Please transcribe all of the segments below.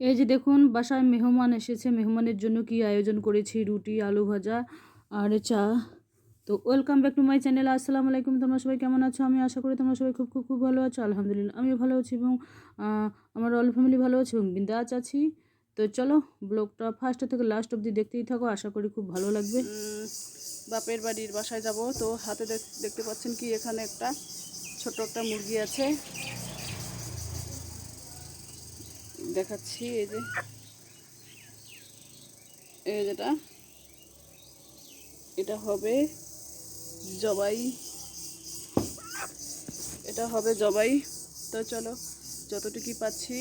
এই যে দেখুন, বাসায় মেহমান এসেছে। মেহমানের জন্য কি আয়োজন করেছি? রুটি, আলু ভাজা আর চা। তো welcome back to my channel. আসসালামু আলাইকুম। তোমরা সবাই কেমন আছো? আমি আশা করি তোমরা সবাই খুব খুব খুব ভালো আছো। আলহামদুলিল্লাহ, আমিও ভালো আছি এবং আমার অল ফ্যামিলি ভালো আছে এবং বিন্দাস আছি। তো চলো, ব্লগটা ফার্স্ট থেকে লাস্ট অবধি দেখতেই থাকো। আশা করি খুব ভালো লাগবে। বাপের বাড়ির বাসায় যাব। তো হাতে দেখ- দেখতে পাচ্ছেন কি এখানে একটা ছোট একটা মুরগি আছে। দেখাচ্ছি, এই যে। এই যেটা। এটা হবে জবাই। এটা হবে জবাই। তো চলো, যতটুকুই পাচ্ছি,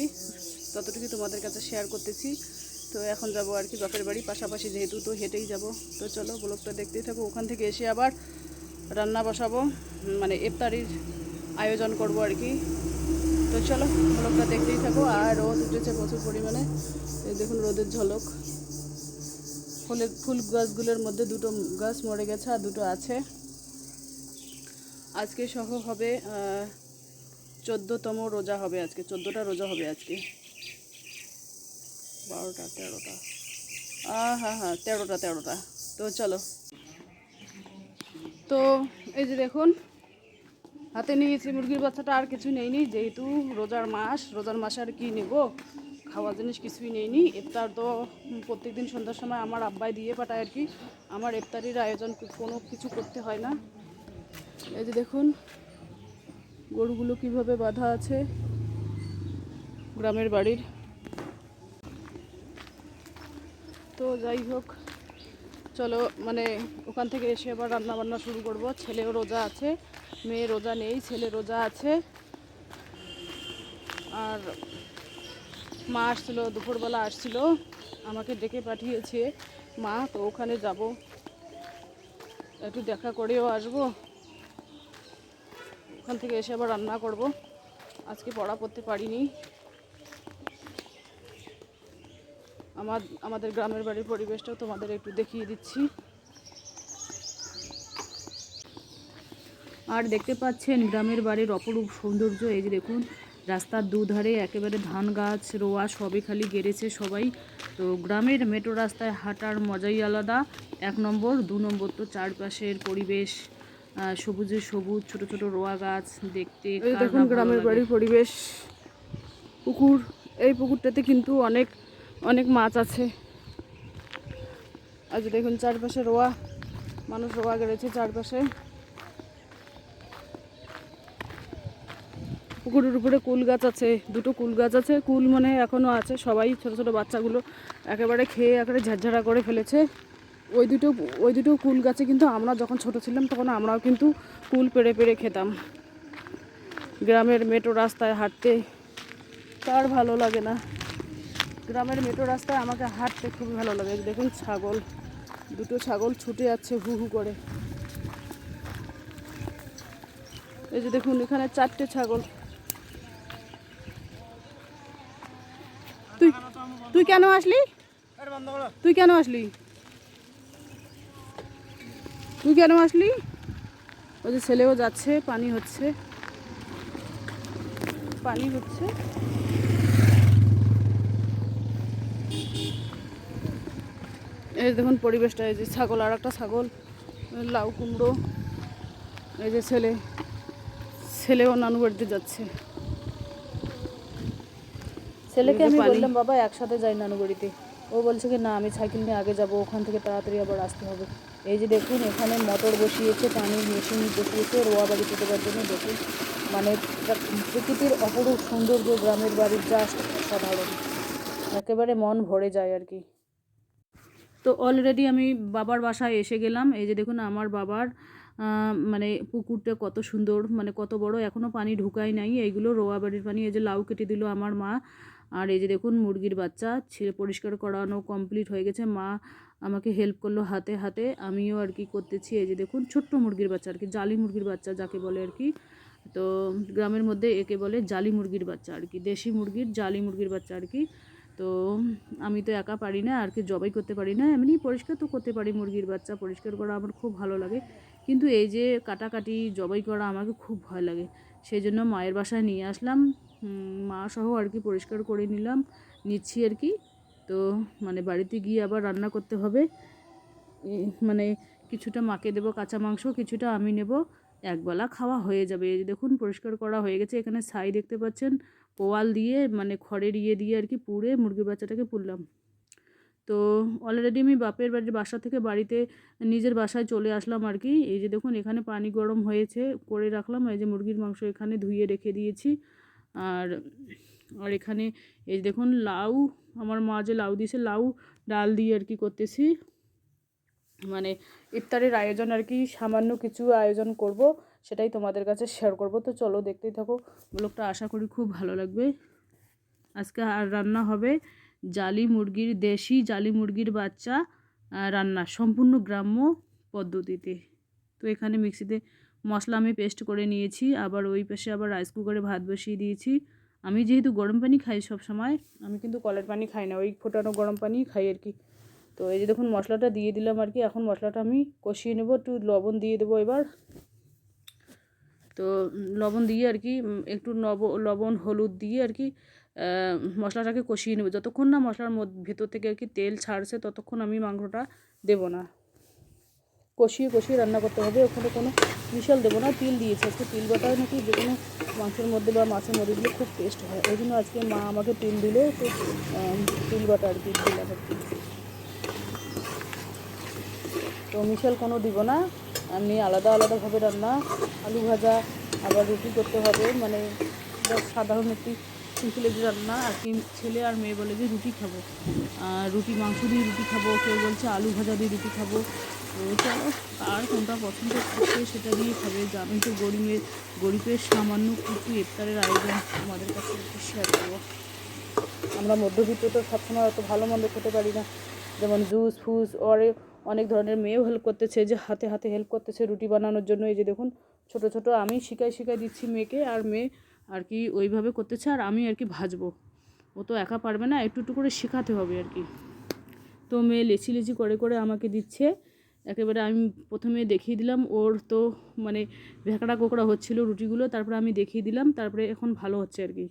ততটুকুই তোমাদের কাছে শেয়ার করতেছি। তো এখন যাব আর কি বাপের বাড়ি, পাশাপাশি যেহেতু তো হেঁটেই যাব। তো চলো, ব্লগটা দেখতেই থাকো। ওখান থেকে এসে আবার রান্না বসাবো। মানে ইফতারির আয়োজন করব আর কি। তো চলো, ব্লগটা দেখতেই থাকো। আর রোদ উঠেছে প্রচুর পরিমাণে। দেখুন রোদের ঝলক। ফুলের ফুল গাছগুলোর মধ্যে দুটো গাছ মরে গেছে আর দুটো আছে। আজকে সহ হবে চোদ্দোতম রোজা হবে আজকে। চোদ্দোটা রোজা হবে আজকে। বারোটা, তেরোটা। হ্যাঁ হ্যাঁ তেরোটা তেরোটা। তো চলো। তো এই যে দেখুন হাতে নিয়েছি মুরগির বাচ্চাটা, আর কিছু নেইনি। যেহেতু রোজার মাস, রোজার মাসে আর কি নেব? খাওয়া জিনিস কিছুই নেইনি। ইফতার তো প্রত্যেক দিন সন্ধ্যার সময় আমার আব্বাই দিয়ে পাঠায় আর কি। আমার ইফতারির আয়োজন কোনো কিছু করতে হয় না। এই যে দেখুন, গরুগুলো কীভাবে বাঁধা আছে গ্রামের বাড়ির। তো যাই হোক, চলো মানে ওখান থেকে এসে আবার রান্না বান্না শুরু করব। ছেলেও রোজা আছে মেয়ে রোজা নেই, ছেলে রোজা আছে। আর মা আসছিল, দুপুরবেলা আসছিল, আমাকে ডেকে পাঠিয়েছে। মা, তো ওখানে যাব। একটু দেখা করেও আসব। ওখান থেকে এসে আবার রান্না করব। আজকে পড়া করতে পারিনি। আমার, আমাদের গ্রামের বাড়ির পরিবেশটাও তোমাদের একটু দেখিয়ে দিচ্ছি। আর দেখতে পাচ্ছেন গ্রামের বাড়ির অপরূপ সৌন্দর্য। এই যে দেখুন রাস্তার দুধারে একেবারে ধান গাছ রোয়া সবই খালি গেড়েছে সবাই। তো গ্রামের মেট্রো রাস্তায় হাঁটার মজাই আলাদা। এক নম্বর দু নম্বর তো চারপাশের পরিবেশ সবুজে সবুজ ছোট ছোট রোয়া গাছ দেখতে দেখুন গ্রামের বাড়ির পরিবেশ পুকুর এই পুকুরটাতে কিন্তু অনেক অনেক মাছ আছে। আজ দেখুন চারপাশে রোয়া মানুষ রোয়া গেড়েছে চারপাশে। পুকুরের উপরে কুল গাছ আছে, দুটো কুল গাছ আছে, কুল মানে এখনও আছে, সবাই ছোট ছোট বাচ্চাগুলো একেবারে খেয়ে, একেবারে ঝারঝাড়া করে ফেলেছে। ওই দুটো ওই দুটো কুল গাছে কিন্তু আমরা যখন ছোট ছিলাম, তখন আমরাও কিন্তু কুল পেড়ে পেড়ে খেতাম। গ্রামের মেট্রো রাস্তায় হাঁটতে কার ভালো লাগে না। গ্রামের মেট্রো রাস্তায় আমাকে হাঁটতে খুবই ভালো লাগে। দেখুন ছাগল, দুটো ছাগল ছুটে যাচ্ছে হু হু করে। এই যে দেখুন, এখানে চারটে ছাগল। তুই তুই কেন আসলি? তুই কেন আসলি? তুই কেন আসলি? ওই যে ছেলেও যাচ্ছে, পানি হচ্ছে। পানি হচ্ছে। এই দেখুন পরিবেশটা, এই যে ছাগল আর একটা ছাগল, লাউ কুমড়ো। এই যে ছেলে ছেলেও নানু বাড়িতে যাচ্ছে। ছেলেকে আমি। বললাম বাবা একসাথে যাই নানুবাড়িতে ও বলছে কি না আমি সাইকেল নিয়ে আগে যাব ওখান থেকে তাড়াতাড়ি আবার আসতে হবে। এই যে দেখুন এখানে মোটর বসিয়েছে পানির মেশিন বসিয়েছে রোয়া বাড়ি থেকে দেওয়ার জন্য দেখুন। মানে প্রকৃতির অপরূপ সৌন্দর্য গ্রামের বাড়ির জাস্ট সাধারণ একেবারে মন ভরে যায় আর কি। তো অলরেডি আমি বাবার বাসায় এসে গেলাম। এই যে দেখুন আমার বাবার মানে পুকুরটা কত সুন্দর মানে কত বড় এখনও পানি ঢুকায় নাই। এইগুলো রোয়া বাড়ির পানি এই যে লাউ কেটে দিল আমার মা। আর এই যে দেখুন, মুরগির বাচ্চা, ছেলে পরিষ্কার করানো কমপ্লিট হয়ে গেছে। মা আমাকে হেল্প করল হাতে হাতে। আমিও আর কি করতেছি। এই যে দেখুন, ছোট্ট মুরগির বাচ্চা আর কি, জালি মুরগির বাচ্চা যাকে বলে আর কি। তো গ্রামের মধ্যে একে বলে জালি মুরগির বাচ্চা আর কি, দেশি মুরগির জালি মুরগির বাচ্চা আর কি। তো আমি তো একা পারি না, আর কি জবাই করতে পারি না, এমনি পরিষ্কার তো করতে পারি মুরগির বাচ্চা, পরিষ্কার করা আমার খুব ভালো লাগে। কিন্তু এই যে কাটাকাটি, জবাই করা আমাকে খুব ভয় লাগে। সেই জন্য মায়ের বাসায় নিয়ে আসলাম। মা সহ আর কি পরিষ্কার করে নিলাম, নিচ্ছি আর কি। তো মানে বাড়িতে গিয়ে আবার রান্না করতে হবে। মানে কিছুটা মাকে দেবো কাঁচা মাংস, কিছুটা আমি নেব, একবেলা খাওয়া হয়ে যাবে। দেখুন, পরিষ্কার করা হয়ে গেছে। এখানে ছাই দেখতে পাচ্ছেন পোয়াল দিয়ে মানে খড়ের ইয়ে দিয়ে আর কি পুড়ে মুরগির বাচ্চাটাকে পুড়লাম। তো অলরেডি আমি বাপের বাড়ির বাসা থেকে বাড়িতে, নিজের বাসায় চলে আসলাম আর কি। এই যে দেখুন, এখানে পানি গরম হয়েছে, করে রাখলাম। এই যে মুরগির মাংস এখানে ধুয়ে রেখে দিয়েছি। আর আর এখানে এই দেখুন লাউ, আমার মা যে লাউ দিয়েছে, লাউ ডাল দিয়ে আর কি করতেছি। মানে ইফতারের আয়োজন আর কি, সামান্য কিছু আয়োজন করব, সেটাই তোমাদের কাছে শেয়ার করব। তো চলো দেখতেই থাকো, ব্লগটা আশা করি খুব ভালো লাগবে। আজকে আর রান্না হবে জালি মুরগির, দেশি জালি মুরগির বাচ্চা রান্না, সম্পূর্ণ গ্রাম্য পদ্ধতিতে। তো এখানে মিক্সিতে মশলা আমি পেস্ট করে নিয়েছি, আবার ওই পাশে আবার রাইস কুকারে ভাত বসিয়ে দিয়েছি। আমি যেহেতু গরম পানি খাই সব সময় আমি কিন্তু কলের পানি খাই না, ওই ফোটানো গরম পানি খাই আর কি। তো এই যে দেখুন মশলাটা দিয়ে দিলাম আর কি, এখন মশলাটা আমি কষিয়ে নেব, একটু লবণ দিয়ে দেবো এবার। তো লবণ দিয়ে আর কি একটু নব, লবণ, হলুদ দিয়ে আর কি মশলাটাকে কষিয়ে নেব। যতক্ষণ না মশলার ভেতর থেকে আর কি তেল ছাড়ছে, ততক্ষণ আমি মাংসটা দেব না। কষিয়ে কষিয়ে রান্না করতে হবে। ওখানে কোনো মিশাল দেবো না, তিল দিয়েছে। আজকে তিল বাটা নাকি যে কোনো মাংসের মধ্যে বা মাছের মধ্যে দিলে খুব টেস্ট হয়। ওই জন্য আজকে মা আমাকে তিল দিলে, তো তিল বাটা আর কি দিলাম তো মিশাল কোনো দিব না আমি আলাদা আলাদাভাবে রান্না। আলু ভাজা, আবার রুটি করতে হবে। মানে সাধারণ একটি সিম্পল রান্না। আর কি ছেলে আর মেয়ে বলে যে রুটি খাব। আর রুটি মাংস দিয়ে রুটি খাব, কেউ বলছে আলু ভাজা দিয়ে রুটি খাব। চলো আর কোনটা পছন্দ করছে সেটা দিয়ে খাবে জানোই তো গরিবের গরিবের সামান্য কিছু ইফতারের আয়োজন আমাদের কাছে একটু শেয়ার করব। আমরা মধ্যবিত্ত তো সবসময় অত ভালো মন্দ খেতে পারি না। যেমন জুস ফুস আর অনেক ধরনের মেয়েও হেল্প করতেছে, যে হাতে হাতে হেল্প করতেছে রুটি বানানোর জন্য। এই যে দেখুন, ছোট ছোট আমি শিখাই শিখাই দিচ্ছি মেয়েকে, আর মেয়ে আর কি ওইভাবে করতেছে, আর আমি আর কি ভাজবো। ও তো একা পারবে না, একটু একটু করে শেখাতে হবে আর কি। তো মেয়ে লেচি লেচি করে করে আমাকে দিচ্ছে। একেবারে আমি প্রথমে দেখিয়ে দিলাম, ওর তো মানে ভেকড়া কোকড়া হচ্ছিল রুটিগুলো, তারপরে আমি দেখিয়ে দিলাম, তারপরে এখন ভালো হচ্ছে আর কি।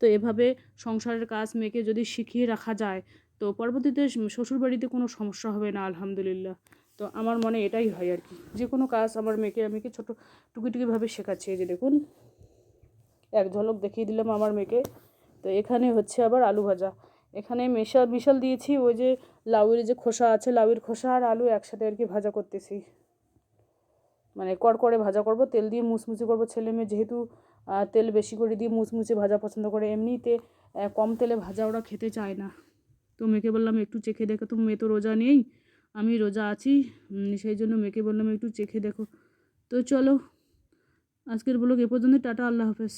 তো এভাবে সংসারের কাজ মেয়েকে যদি শিখিয়ে রাখা যায়, তো পরবর্তীতে শ্বশুরবাড়িতে কোনো সমস্যা হবে না, আলহামদুলিল্লাহ। তো আমার মনে এটাই হয় আর কি। যে কোনো কাজ আমার মেয়েকে আমি কি ছোটো টুকিটুকিভাবে শেখাচ্ছি যে দেখুন। এক ঝলক দেখিয়ে দিলাম আমার মেয়েকে। তো এখানে হচ্ছে আবার আলু ভাজা। এখানে মেশাল বিশাল দিয়েছি, ওই যে লাউয়ের যে খোসা আছে, লাউয়ের খোসা আর আলু একসাথে আর কি ভাজা করতেছি। মানে কড়কড়ে ভাজা করব, তেল দিয়ে মুচমুচে করব। ছেলে মেয়ে যেহেতু তেল বেশি করে দিয়ে মুচমুচে ভাজা পছন্দ করে, এমনিতে কম তেলে ভাজা ওরা খেতে চায় না। তো মেয়েকে বললাম, একটু চেখে দেখো, তো মেয়ে তো রোজা নেই, আমি রোজা আছি। সেই জন্য মেয়েকে বললাম, একটু চেখে দেখো। তো চলো, আজকের ব্লগ এ পর্যন্ত টাটা, আল্লাহ হাফেজ।